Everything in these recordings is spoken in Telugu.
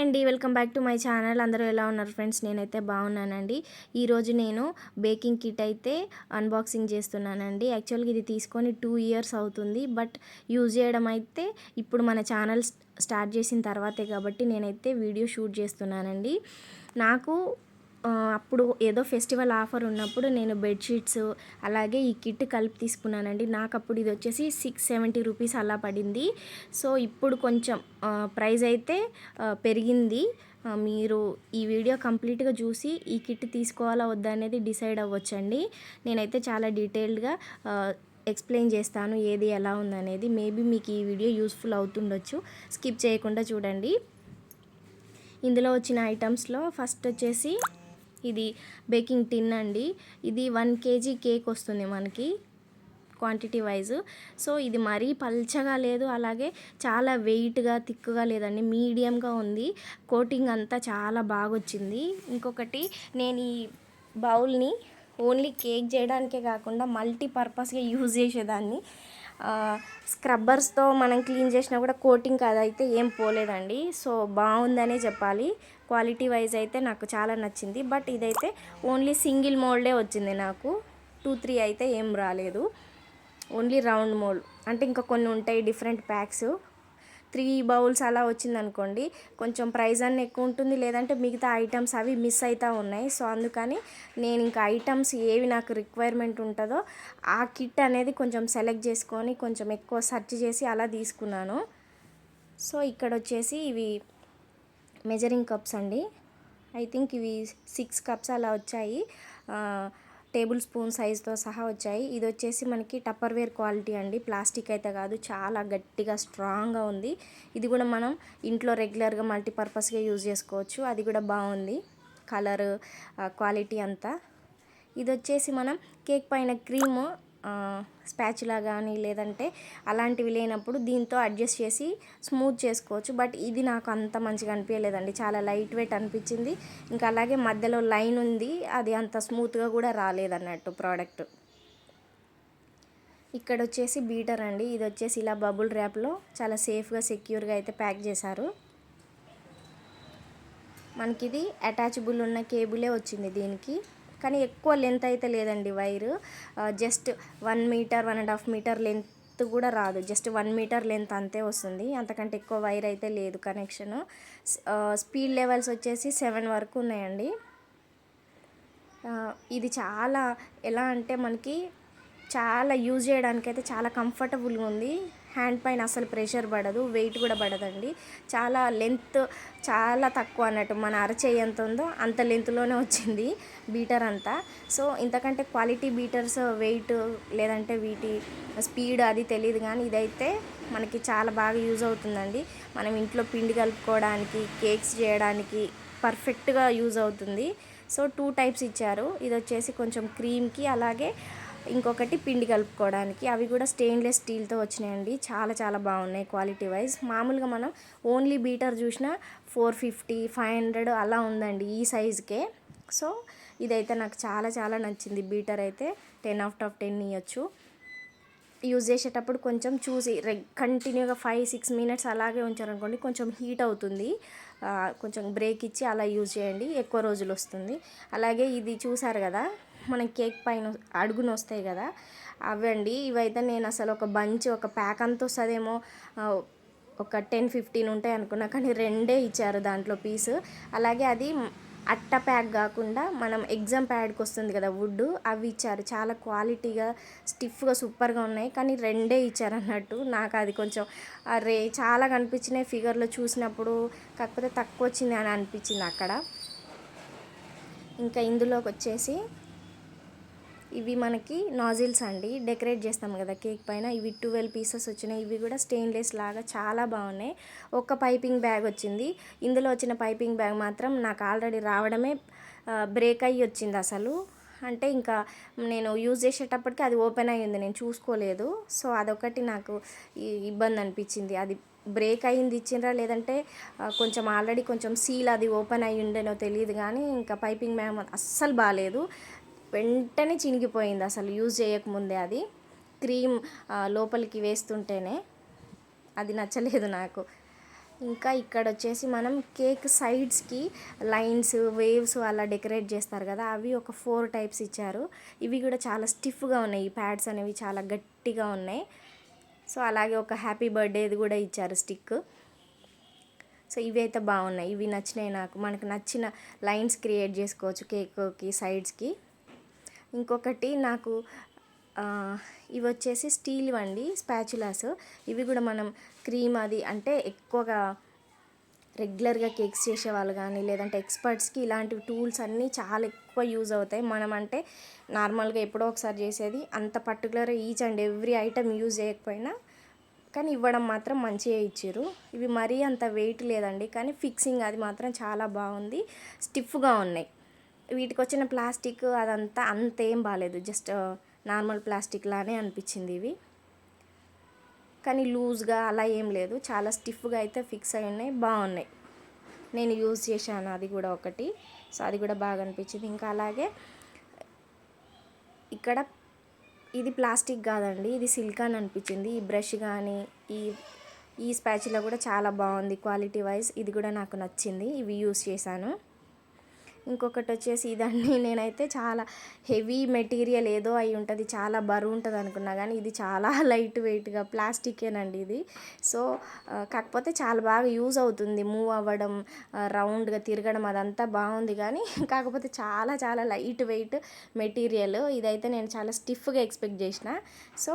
అండి welcome back to my channel. అందరూ ఎలా ఉన్నారు ఫ్రెండ్స్? నేనైతే బాగున్నానండి. ఈరోజు నేను బేకింగ్ కిట్ అయితే అన్బాక్సింగ్ చేస్తున్నానండి. యాక్చువల్గా ఇది తీసుకొని టూ ఇయర్స్ అవుతుంది. బట్ యూజ్ చేయడం అయితే ఇప్పుడు మన ఛానల్ స్టార్ట్ చేసిన తర్వాతే కాబట్టి నేనైతే వీడియో షూట్ చేస్తున్నానండి. నాకు అప్పుడు ఏదో ఫెస్టివల్ ఆఫర్ ఉన్నప్పుడు నేను బెడ్షీట్స్ అలాగే ఈ కిట్ కలిపి తీసుకున్నానండి. నాకు అప్పుడు ఇది వచ్చేసి సిక్స్ సెవెంటీ రూపీస్ అలా పడింది. సో ఇప్పుడు కొంచెం ప్రైస్ అయితే పెరిగింది. మీరు ఈ వీడియో కంప్లీట్గా చూసి ఈ కిట్ తీసుకోవాలా వద్దా అనేది డిసైడ్ అవ్వచ్చండి. నేనైతే చాలా డీటెయిల్డ్గా ఎక్స్ప్లెయిన్ చేస్తాను ఏది ఎలా ఉందనేది. మేబీ మీకు ఈ వీడియో యూస్ఫుల్ అవుతుండొచ్చు. స్కిప్ చేయకుండా చూడండి. ఇందులో వచ్చిన ఐటమ్స్లో ఫస్ట్ వచ్చేసి ఇది బేకింగ్ టిన్ అండి. ఇది వన్ కేజీ కేక్ వస్తుంది మనకి క్వాంటిటీ వైజ్. సో ఇది మరీ పల్చగా లేదు అలాగే చాలా వెయిట్గా థిక్గా లేదండి. మీడియంగా ఉంది. కోటింగ్ అంతా చాలా బాగా వచ్చింది ఇంకొకటి నేను ఈ బౌల్ని ఓన్లీ కేక్ చేయడానికే కాకుండా మల్టీపర్పస్గా యూజ్ చేసేదాన్ని. స్క్రబ్బర్స్తో మనం క్లీన్ చేసినా కూడా కోటింగ్ అదైతే ఏం పోలేదండి. సో బాగుందనే చెప్పాలి. క్వాలిటీ వైజ్ అయితే నాకు చాలా నచ్చింది. బట్ ఇదైతే ఓన్లీ సింగిల్ మోల్డే వచ్చింది నాకు. టూ త్రీ అయితే ఏం రాలేదు. ఓన్లీ రౌండ్ మోల్డ్ అంటే ఇంకా కొన్ని ఉంటాయి డిఫరెంట్ ప్యాక్స్ త్రీ బౌల్స్ అలా వచ్చిందనుకోండి కొంచెం ప్రైస్ అన్న ఎక్కువ ఉంటుంది లేదంటే మిగతా ఐటమ్స్ అవి మిస్ అవుతూ ఉన్నాయి. సో అందుకని నేను ఇంకా ఐటమ్స్ ఏవి నాకు రిక్వైర్మెంట్ ఉంటుందో ఆ కిట్ అనేది కొంచెం సెలెక్ట్ చేసుకొని కొంచెం ఎక్కువ సెర్చ్ చేసి అలా తీసుకున్నాను. సో ఇక్కడ వచ్చేసి ఇవి మెజరింగ్ కప్స్ అండి. ఐ థింక్ ఇవి సిక్స్ కప్స్ అలా వచ్చాయి. టేబుల్ స్పూన్ సైజ్తో సహా వచ్చాయి. ఇది వచ్చేసి మనకి టప్పర్వేర్ క్వాలిటీ అండి. ప్లాస్టిక్ అయితే కాదు చాలా గట్టిగా స్ట్రాంగ్గా ఉంది. ఇది కూడా మనం ఇంట్లో రెగ్యులర్గా మల్టీపర్పస్గా యూజ్ చేసుకోవచ్చు. అది కూడా బాగుంది. కలర్ క్వాలిటీ అంతా. ఇది వచ్చేసి మనం కేక్ పైన క్రీము స్పాచులా కానీ లేదంటే అలాంటివి లేనప్పుడు దీంతో అడ్జస్ట్ చేసి స్మూత్ చేసుకోవచ్చు. బట్ ఇది నాకు అంత మంచిగా అనిపించలేదండి చాలా లైట్ వెయిట్ అనిపించింది. ఇంకా అలాగే మధ్యలో లైన్ ఉంది. అది అంత స్మూత్గా కూడా రాలేదన్నట్టు ప్రోడక్ట్. ఇక్కడ వచ్చేసి బీటర్ అండి. ఇది వచ్చేసి ఇలా బబుల్ ర్యాప్లో చాలా సేఫ్గా సెక్యూర్గా అయితే ప్యాక్ చేశారు. మనకిది అటాచబుల్ ఉన్న కేబులే వచ్చింది దీనికి. కానీ ఎక్కువ లెంత్ అయితే లేదండి wire. Just one metre one and half metre length కూడా రాదు. జస్ట్ వన్ మీటర్ లెంత్ అంతే వస్తుంది. అంతకంటే ఎక్కువ వైర్ అయితే లేదు కనెక్షన్ స్పీడ్ లెవెల్స్ వచ్చేసి సెవెన్ వరకు ఉన్నాయండి. ఇది చాలా ఎలా అంటే మనకి చాలా యూజ్ చేయడానికైతే చాలా కంఫర్టబుల్గా ఉంది. హ్యాండ్ పైన అసలు ప్రెషర్ పడదు వెయిట్ కూడా పడదండి. చాలా లెంత్ చాలా తక్కువ అన్నట్టు మన అరచేయి ఎంత ఉందో అంత లెంత్లోనే వచ్చింది బీటర్ అంతా సో ఇంతకంటే క్వాలిటీ బీటర్స్ వెయిట్ లేదంటే వీటి స్పీడ్ అది తెలియదు కానీ ఇదైతే మనకి చాలా బాగా యూజ్ అవుతుందండి. మనం ఇంట్లో పిండి కలుపుకోవడానికి కేక్స్ చేయడానికి పర్ఫెక్ట్గా యూజ్ అవుతుంది. సో టూ టైప్స్ ఇచ్చారు. ఇది వచ్చేసి కొంచెం క్రీమ్కి అలాగే ఇంకొకటి పిండి కలుపుకోవడానికి. అవి కూడా స్టెయిన్లెస్ స్టీల్తో వచ్చినాయండి. చాలా చాలా బాగున్నాయి క్వాలిటీ వైజ్. మామూలుగా మనం ఓన్లీ బీటర్ చూసినా ఫోర్ ఫిఫ్టీ ఫైవ్ హండ్రెడ్ అలా ఉందండి ఈ సైజుకే. సో ఇదైతే నాకు చాలా చాలా నచ్చింది. బీటర్ అయితే టెన్ అవుట్ ఆఫ్ టెన్ ఇవ్వచ్చు యూజ్ చేసేటప్పుడు కొంచెం చూసి రెగ్ కంటిన్యూగా ఫైవ్ సిక్స్ మినిట్స్ అలాగే ఉంచారనుకోండి కొంచెం హీట్ అవుతుంది. కొంచెం బ్రేక్ ఇచ్చి అలా యూజ్ చేయండి. ఎక్కువ రోజులు వస్తుంది. అలాగే ఇది చూసారు కదా మనం కేక్ పైన అడుగున వస్తాయి కదా అవండి. ఇవైతే నేను అసలు ఒక బంచ్ ఒక ప్యాక్ అంత వస్తుందేమో ఒక టెన్ ఫిఫ్టీన్ ఉంటాయి అనుకున్నా కానీ రెండే ఇచ్చారు దాంట్లో పీస్. అలాగే అది అట్ట ప్యాక్ కాకుండా మనం ఎగ్జామ్ ప్యాడ్కి వస్తుంది కదా వుడ్ అవి ఇచ్చారు. చాలా క్వాలిటీగా స్టిఫ్గా సూపర్గా ఉన్నాయి కానీ రెండే ఇచ్చారు అన్నట్టు. నాకు అది కొంచెం రే చాలా కనిపించినాయి ఫిగర్లో చూసినప్పుడు కాకపోతే తక్కువ వచ్చింది అని అనిపించింది అక్కడ. ఇంకా ఇందులోకి వచ్చేసి ఇవి మనకి నాజిల్స్ అండి. డెకరేట్ చేస్తాం కదా కేక్ పైన. ఇవి ట్వెల్వ్ పీసెస్ వచ్చినాయి. ఇవి కూడా స్టెయిన్లెస్ లాగా చాలా బాగున్నాయి. ఒక పైపింగ్ బ్యాగ్ వచ్చింది. ఇందులో వచ్చిన పైపింగ్ బ్యాగ్ మాత్రం నాకు ఆల్రెడీ రావడమే బ్రేక్ అయ్యి వచ్చింది అసలు. అంటే ఇంకా నేను యూజ్ చేసేటప్పటికి అది ఓపెన్ అయ్యింది నేను చూసుకోలేదు. సో అదొకటి నాకు ఈ- ఇబ్బంది అనిపించింది. అది బ్రేక్ అయింది ఇచ్చిండ్రా? లేదంటే కొంచెం ఆల్రెడీ కొంచెం సీల్ అది ఓపెన్ అయ్యి ఉండేనో తెలియదు కానీ ఇంకా పైపింగ్ మ్యామ్ అస్సలు బాగాలేదు వెంటనే చినిగిపోయింది అసలు. యూజ్ చేయకముందే అది. క్రీమ్ లోపలికి వేస్తుంటేనే అది నచ్చలేదు నాకు. ఇంకా ఇక్కడ వచ్చేసి మనం కేక్ సైడ్స్కి లైన్స్ వేవ్స్ అలా డెకరేట్ చేస్తారు కదా అవి ఒక ఫోర్ టైప్స్ ఇచ్చారు. ఇవి కూడా చాలా స్టిఫ్గా ఉన్నాయి. ఈ ప్యాడ్స్ అనేవి చాలా గట్టిగా ఉన్నాయి. సో అలాగే ఒక హ్యాపీ బర్త్డేది కూడా ఇచ్చారు స్టిక్. సో ఇవి అయితే బాగున్నాయి. ఇవి నచ్చినాయి నాకు. మనకు నచ్చిన లైన్స్ క్రియేట్ చేసుకోవచ్చు కేక్కి సైడ్స్కి. ఇంకొకటి నాకు ఇవి వచ్చేసి స్టీల్ అండి స్పాచులాస్. ఇవి కూడా మనం క్రీమ్ అది అంటే ఎక్కువగా రెగ్యులర్గా కేక్స్ చేసేవాళ్ళు కానీ లేదంటే ఎక్స్పర్ట్స్కి ఇలాంటి టూల్స్ అన్నీ చాలా ఎక్కువ యూజ్ అవుతాయి. మనం అంటే నార్మల్గా ఎప్పుడో ఒకసారి చేసేది అంత particular each and every item use చేయకపోయినా కానీ ఇవ్వడం మాత్రం మంచిగా ఇచ్చారు. ఇవి మరీ అంత వెయిట్ లేదండి కానీ ఫిక్సింగ్ అది మాత్రం చాలా బాగుంది. స్టిఫ్గా ఉన్నాయి. వీటికి వచ్చిన ప్లాస్టిక్ అదంతా అంతేం బాగాలేదు జస్ట్ నార్మల్ ప్లాస్టిక్ లానే అనిపించింది ఇవి. కానీ లూజ్గా అలా ఏం లేదు. చాలా స్టిఫ్గా అయితే ఫిక్స్ అయి ఉన్నాయి. బాగున్నాయి. నేను యూజ్ చేశాను. అది కూడా ఒకటి. సో అది కూడా బాగా అనిపించింది. ఇంకా అలాగే ఇక్కడ ఇది ప్లాస్టిక్ కాదండి. ఇది సిలికాన్ అనిపించింది. ఈ బ్రష్ కానీ ఈ ఈ స్పాచ్లో కూడా చాలా బాగుంది క్వాలిటీ వైజ్. ఇది కూడా నాకు నచ్చింది. ఇవి యూస్ చేశాను. ఇంకొకటి వచ్చేసి ఇదండి నేనైతే చాలా హెవీ మెటీరియల్ ఏదో అయి ఉంటుంది చాలా బరువు ఉంటుంది అనుకున్నా కానీ ఇది చాలా లైట్ వెయిట్గా ప్లాస్టికేనండి ఇది. సో కాకపోతే చాలా బాగా యూజ్ అవుతుంది మూవ్ అవ్వడం రౌండ్గా తిరగడం అదంతా బాగుంది కానీ కాకపోతే చాలా చాలా లైట్ వెయిట్ మెటీరియల్. ఇదైతే నేను చాలా స్టిఫ్గా ఎక్స్పెక్ట్ చేసిన. సో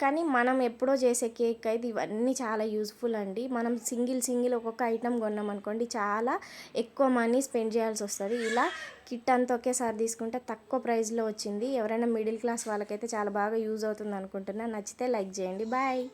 కానీ మనం ఎప్పుడో చేసే కేక్ అయితే ఇవన్నీ చాలా యూస్ఫుల్ అండి. మనం సింగిల్ సింగిల్ ఒక్కొక్క ఐటెం కొన్నాం అనుకోండి చాలా ఎక్కువ మనీ స్పెండ్ చేయాల్సి వస్తుంది. ఇలా కిట్ అంతా ఒకేసారి తీసుకుంటే తక్కువ ప్రైస్లో వచ్చింది. ఎవరైనా మిడిల్ క్లాస్ వాళ్ళకైతే చాలా బాగా యూజ్ అవుతుంది అనుకుంటున్నా. నచ్చితే లైక్ చేయండి. బాయ్.